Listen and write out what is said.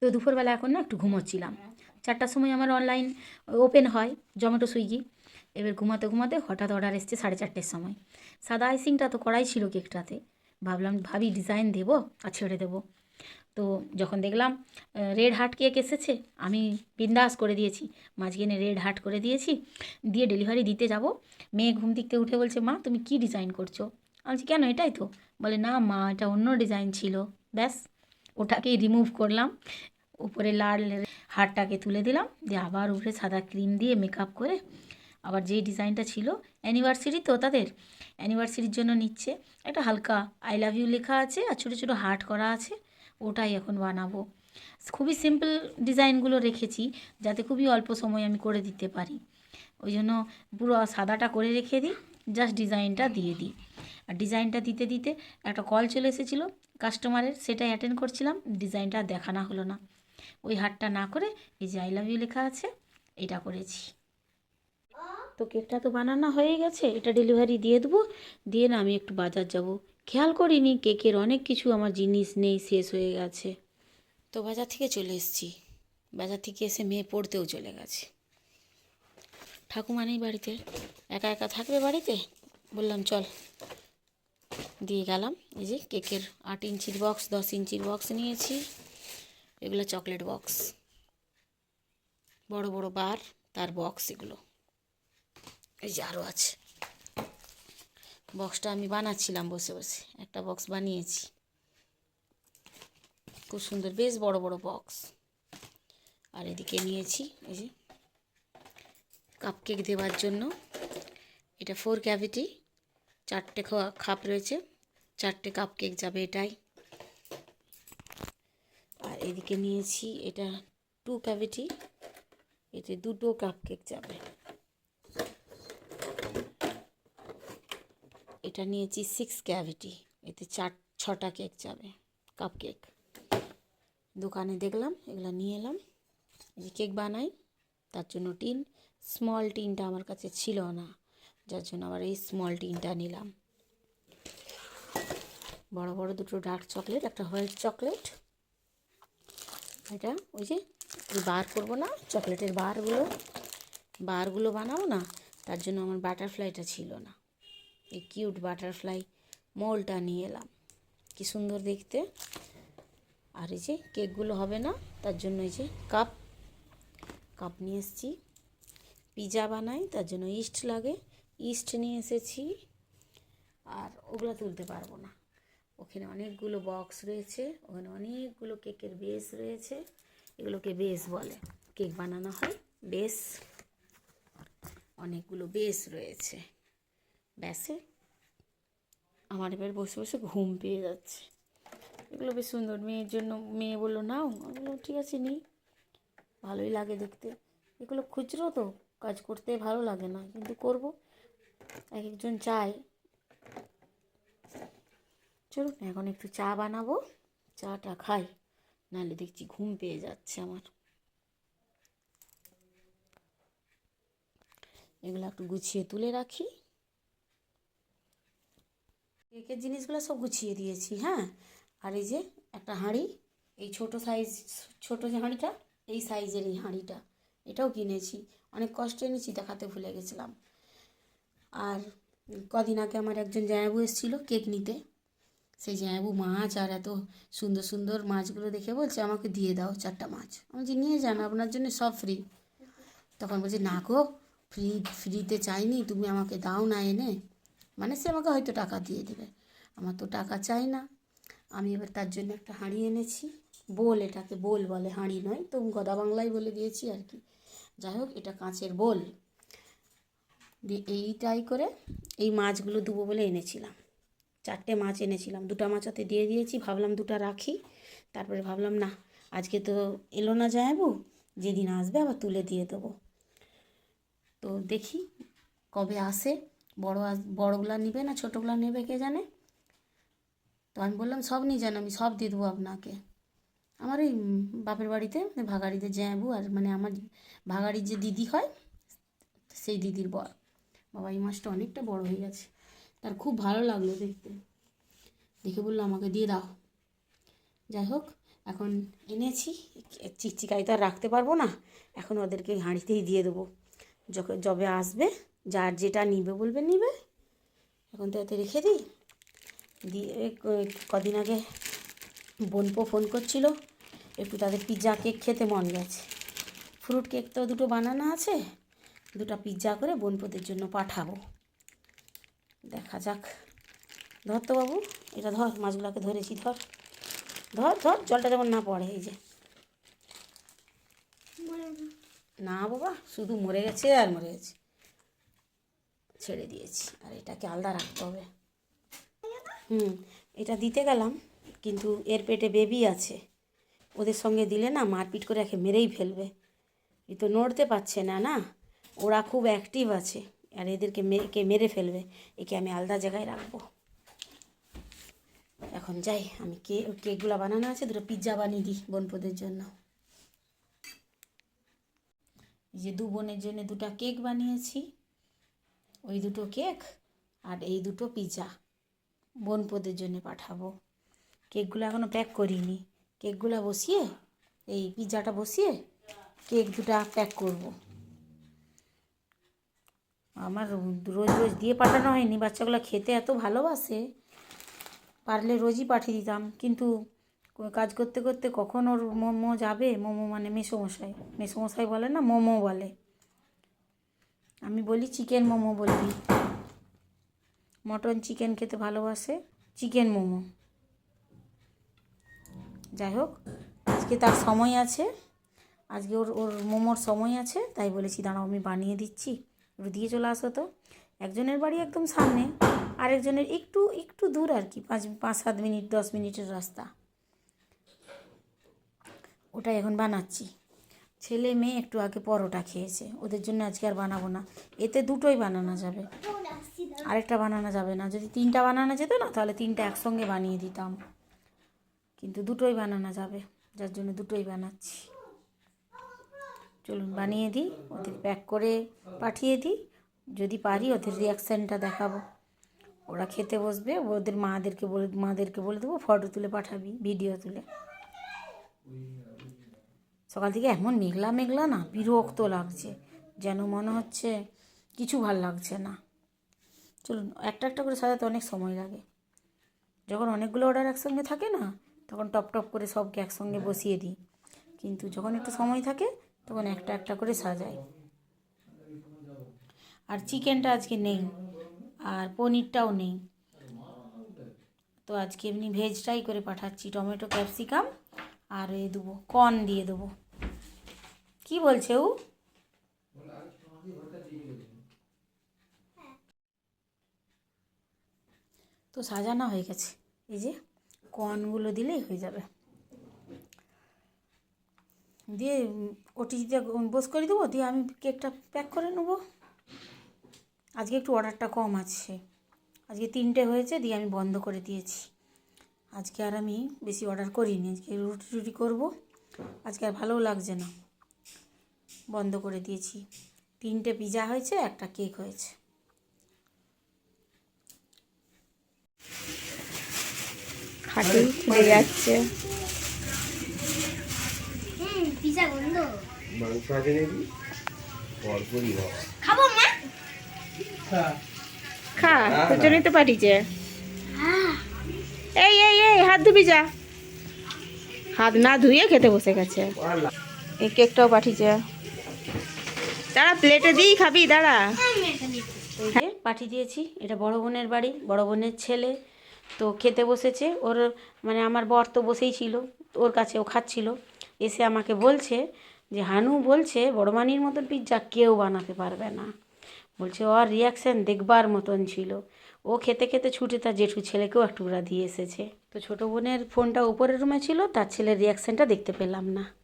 তো দুপুরবেলা এখন না একটু ঘুমোচ্ছিলাম। চারটার সময় আমার অনলাইন ওপেন হয় জমেটো সুইগি এবার ঘুমাতে ঘুমাতে হঠাৎ অর্ডার এসছে সাড়ে চারটের সময়। সাদা আইসিংটা তো করাই ছিল কেকটাতে ভাবলাম, ভাবি ডিজাইন দেবো? আর ছেড়ে দেবো? তো যখন দেখলাম রেড হার্ট কেক এসেছে, আমি বিন্দাস করে দিয়েছি। মাঝখানে রেড হার্ট করে দিয়েছি। দিয়ে ডেলিভারি দিতে যাব। মেয়ে ঘুম থেকে উঠে বলছে, মা, তুমি কি ডিজাইন করছ? আমি বলছি, কেন এটাই তো? বলে, না মা, এটা অন্য ডিজাইন ছিল। ব্যাস। ওটাকেই রিমুভ করলাম। উপরে লাল হারটাকে তুলে দিলাম। দিয়ে আবার উপরে সাদা ক্রিম দিয়ে মেকআপ করে আবার যেই ডিজাইনটা ছিল অ্যানিভার্সারি তো তাদের অ্যানিভার্সারির জন্য নিচ্ছে। একটা হালকা আই লাভ ইউ লেখা আছে আর ছোটো ছোটো হার্ট করা আছে, ওটাই এখন বানাবো। খুবই সিম্পল ডিজাইনগুলো রেখেছি, যাতে খুবই অল্প সময় আমি করে দিতে পারি। ওই জন্য পুরো সাদাটা করে রেখে দিই জাস্ট ডিজাইনটা দিয়ে দিই। আর ডিজাইনটা দিতে দিতে একটা কল চলে এসেছিল কাস্টমারের সেটাই অ্যাটেন্ড করছিলাম ডিজাইনটা দেখানো হলো না। ওই হারটা না করে এই যে আই লাভ ইউ লেখা আছে, এটা করেছি। তো কেকটা তো বানানো হয়ে গেছে, এটা ডেলিভারি দিয়ে দেবো, দিয়ে না আমি একটু বাজার যাব। খেয়াল করিনি কেকের অনেক কিছু, আমার জিনিস নেই, শেষ হয়ে গেছে। তো বাজার থেকে চলে এসেছি। বাজার থেকে এসে মেয়ে পড়তেও চলে গেছে। ঠাকুমা নেই বাড়িতে। একা একা থাকবে বাড়িতে? বললাম, চল। দিয়ে গেলাম। এই যে কেকের আট ইঞ্চির বক্স, দশ ইঞ্চির বক্স নিয়েছি। এগুলো চকলেট বক্স। বড় বড় বার, তার বক্স এগুলো। এই যে আরও আছে। বক্সটা আমি বানাচ্ছিলাম বসে বসে। একটা বক্স বানিয়েছি। খুব সুন্দর, বেশ বড় বড় বক্স। আর এদিকে নিয়েছি, এই যে কাপ কেক দেওয়ার জন্য। এটা ফোর ক্যাভিটি। চারটে খা- খাপ রয়েছে। চারটে কাপ কেক যাবে এটাই। আর এদিকে নিয়েছি এটা টু ক্যাভিটি। এতে দুটো কাপ কেক যাবে। এটা নিয়েছি সিক্স ক্যাভিটি এতে চার, ছটা কেক যাবে কাপ কেক দোকানে দেখলাম, এগুলো নিয়ে এলাম। এই কেক বানাই, তার জন্য টিন স্মল টিনটা আমার কাছে ছিল না। যার জন্য আবার এই স্মল টিনটা নিলাম। বড় বড় দুটো ডার্ক চকলেট একটা হোয়াইট চকলেট এটা ওই যে বার করব না চকলেটের বারগুলো। বারগুলো বানাবো না, তার জন্য আমার বাটারফ্লাইটা ছিল না। এই কিউট বাটারফ্লাই মোলটা নিয়ে এলাম। কি সুন্দর দেখতে। আর এই যে কেকগুলো হবে না, তার জন্য এই যে কাপ কাপ নিয়ে এসেছি। পিজা বানাই, তার জন্য ইস্ট লাগে। ইস্ট নিয়ে এসেছি আর ওগুলো তুলতে পারব না। ওখানে অনেকগুলো বক্স রয়েছে, ওখানে অনেকগুলো কেকের বেস রয়েছে। এগুলোকে বেস বলে। কেক বানানো হয় বেস অনেকগুলো বেস রয়েছে। ব্যাসে আমার এবার বসে বসে ঘুম পেয়ে যাচ্ছে। এগুলো বেশ সুন্দর। মেয়ের জন্য, মেয়ে বলল, নাও। বললাম, ঠিক আছে, নিই। ভালোই লাগে দেখতে। এগুলো খুচরো তো, কাজ করতে ভালো লাগে না। কিন্তু করব। এক একজন চায় চলুন, এখন একটু চা বানাবো। চাটা খাই, নাহলে দেখছি ঘুম পেয়ে যাচ্ছে আমার। এগুলো একটু গুছিয়ে তুলে রাখি। কেকের জিনিসগুলো সব গুছিয়ে দিয়েছি হ্যাঁ? আর এই যে একটা হাঁড়ি, এই ছোট সাইজ ছোট যে হাঁড়িটা, এই সাইজের এই হাঁড়িটা, এটাও কিনেছি। অনেক কষ্ট এনেছি, দেখাতে ভুলে গেছিলাম। আর কদিন আগে আমার একজন জায়াবু এসেছিল কেক নিতে। সেই জায়াবু মাছ আর এত সুন্দর সুন্দর মাছগুলো দেখে বলছে, আমাকে দিয়ে দাও চারটা মাছ। আমি যে নিয়ে যান, আপনার জন্য সব ফ্রি তখন বলছে, না গো ফ্রি ফ্রিতে চাইনি, তুমি আমাকে দাও না এনে। মানে সে আমাকে হয়তো টাকা দিয়ে দেবে। আমার তো টাকা চাই না। আমি এবার তার জন্য একটা হাঁড়ি এনেছি। বোল এটাকে বোল বলে, হাঁড়ি নয়, তো গদা বাংলায় বলে দিয়েছি আর কি। যাই হোক, এটা কাঁচের বোল। দিয়ে এইটাই করে এই মাছগুলো দেবো বলে এনেছিলাম। চারটে মাছ এনেছিলাম। দুটো মাছ ওতে দিয়ে দিয়েছি। ভাবলাম দুটো রাখি। তারপরে ভাবলাম না আজকে তো এলো না যাব যেদিন আসবে আবার তুলে দিয়ে দেবো। তো দেখি কবে আসে। বড় আস বড়গুলা নেবে না ছোটোগুলা নেবে কে জানে? তো আমি বললাম সব নিয়ে যান আমি সব দিয়ে দেবো আপনাকে। আমার উম, বাপের বাড়িতে ভাগাড়িতে জ্যাবু আর মানে আমার ভাগাড়ির যে দিদি হয় সেই দিদির বর। বাবা, এই মাছটা অনেকটা বড় হয়ে গেছে। তার খুব ভালো লাগল দেখতে। দেখে বলল, আমাকে দিয়ে দাও। যাই হোক, এখন এনেছি। চিকচিকাই তো আর রাখতে পারব না। এখন ওদেরকে হাঁড়িতেই দিয়ে দেবো। যখন যবে আসবে, যার যেটা নিবে বলবে, নিবে। এখন তো এতে রেখে দিই। দিয়ে কদিন আগে বোনপো ফোন করছিল, একটু তাদের পিৎজা কেক খেতে মন গেছে। ফ্রুট কেক তো দুটো বানানো আছে। দুটো পিৎজা করে বোনপোদের জন্য পাঠাবো। দেখা যাক। ধর তো বাবু, এটা ধর, মাছগুলোকে ধরেছি, ধর। ধর ধর, জলটা যেমন না পড়ে, এই যে। না বাবা, শুধু মরে গেছে আর মরে গেছে। ছেড়ে দিয়েছি, আর এটাকে আলাদা রাখতে হবে। হুম, এটা দিতে গেলাম, কিন্তু এর পেটে বেবি আছে। ওদের সঙ্গে দিলে না মারপিট করে একে মেরেই ফেলবে। এ তো নড়তে পারছে না না? ওরা খুব অ্যাক্টিভ আছে। আর এদেরকে মে- কে মেরে ফেলবে, একে আমি আলাদা জায়গায় রাখব। এখন যাই, আমি কে, কেকগুলো বানানো আছে, দুটো পিৎজা বানিয়ে দিই বোনপোদের জন্য। যে দু বোনের জন্য দুটো কেক বানিয়েছি। ওই দুটো কেক আর এই দুটো পিৎজা বোনপোদের জন্য পাঠাবো। কেকগুলো এখনও প্যাক করিনি। কেকগুলো বসিয়ে, এই পিৎজাটা বসিয়ে কেক দুটো প্যাক করব। আমার রোজ রোজ দিয়ে পাঠানো হয়নি। বাচ্চাগুলো খেতে এত ভালোবাসে। পারলে রোজই পাঠিয়ে দিতাম। কিন্তু কাজ করতে করতে কখন ওর মোমো যাবে? মোমো মানে মেসোমশাই। মেসোমশাই বলে না, মোমো বলে। আমি বলি চিকেন মোমো বলবি। মটন চিকেন খেতে ভালোবাসে। চিকেন মোমো। যাই হোক, আজকে তার সময় আছে। আজকে ওর ওর মোমোর সময় আছে। তাই বলেছি, দাঁড়াও, আমি বানিয়ে দিচ্ছি। একটু দিয়ে চলে আসো তো। একজনের বাড়ি একদম সামনে, আরেকজনের একটু একটু দূর আর কি, পাঁচ পাঁচ, সাত মিনিট, দশ মিনিটের রাস্তা। ওটাই এখন বানাচ্ছি। ছেলে মেয়ে একটু আগে পরোটা খেয়েছে, ওদের জন্য আজকে আর বানাবো না। এতে দুটোই বানানো যাবে। আরেকটা বানানো যাবে না। যদি তিনটা বানানো যেত না, তাহলে তিনটা একসঙ্গে বানিয়ে দিতাম। কিন্তু দুটোই বানানো যাবে, যার জন্য দুটোই বানাচ্ছি। চলুন, বানিয়ে দিই, ওদের প্যাক করে পাঠিয়ে দিই। যদি পারি, ওদের রিয়াকশানটা দেখাবো। ওরা খেতে বসবে, ওদের মাদেরকে বলে মাদেরকে বলে দেবো ফটো তুলে পাঠাবি ভিডিও তুলে। সকাল থেকে এমন মেঘলা মেঘলা না, বিরক্ত লাগছে, যেন মনে হচ্ছে কিছু ভালো লাগছে না। চলুন, একটা একটা করে সাজাতে অনেক সময় লাগে। যখন অনেকগুলো অর্ডার একসঙ্গে থাকে না, তখন টপ টপ করে সবকে একসঙ্গে বসিয়ে দিই। কিন্তু যখন একটু সময় থাকে তখন একটা একটা করে সাজাই। আর চিকেনটা আজকে নেই, আর পনিরটাও নেই। তো আজকে এমনি ভেজটাই করে পাঠাচ্ছি, টমেটো, ক্যাপসিকাম, আর এ দেবো, কর্ন দিয়ে দেবো। কি বলছে ও? তো সাজানো হয়ে গেছে, এই যে কর্নগুলো দিলেই হয়ে যাবে। দিয়ে ওটিতে বোস করে দেবো, দিয়ে আমি কেকটা প্যাক করে নেব। আজকে একটু অর্ডারটা কম আছে। আজকে তিনটে হয়েছে, দিয়ে আমি বন্ধ করে দিয়েছি। আজকে আর আমি বেশি অর্ডার করিনি, আজকে রুটি টুটি করব। আজকে আর ভালোও লাগছে না। বন্ধ করে দিয়েছি। তিনটে পিজা হয়েছে, একটা কেক হয়েছে। ফুলে যাচ্ছে হুম পিজা গন্ধ মাংস আছে নাকি পরপরই হবে। খাব মা? খা। তোর জন্যই তো পাঠিয়েছে এই এই এই হাত ধুবি যা। হাত না ধুয়ে খেতে বসে গেছে। এই কেকটাও পাঠিয়েছে। দাঁড়া প্লেটে দিই খাবি দাঁড়া। পাঠিয়ে দিয়েছি এটা বড় বোনের বাড়ি বড় বোনের ছেলে তো খেতে বসেছে। ওর মানে আমার বর তো বসেই ছিল ওর কাছে ও খাচ্ছিল। এসে আমাকে বলছে যে হানু বলছে, বড়মানির মতন পিৎজা কেউ বানাতে পারবে না। বলছে, ওর রিয়াকশান দেখবার মতন ছিল। ও খেতে খেতে ছুটে তার জেঠু ছেলেকেও একটু টুকরা দিয়ে এসেছে। তো ছোটো বোনের ফোনটা উপরের রুমে ছিল, তার ছেলের রিয়াকশানটা দেখতে পেলাম না।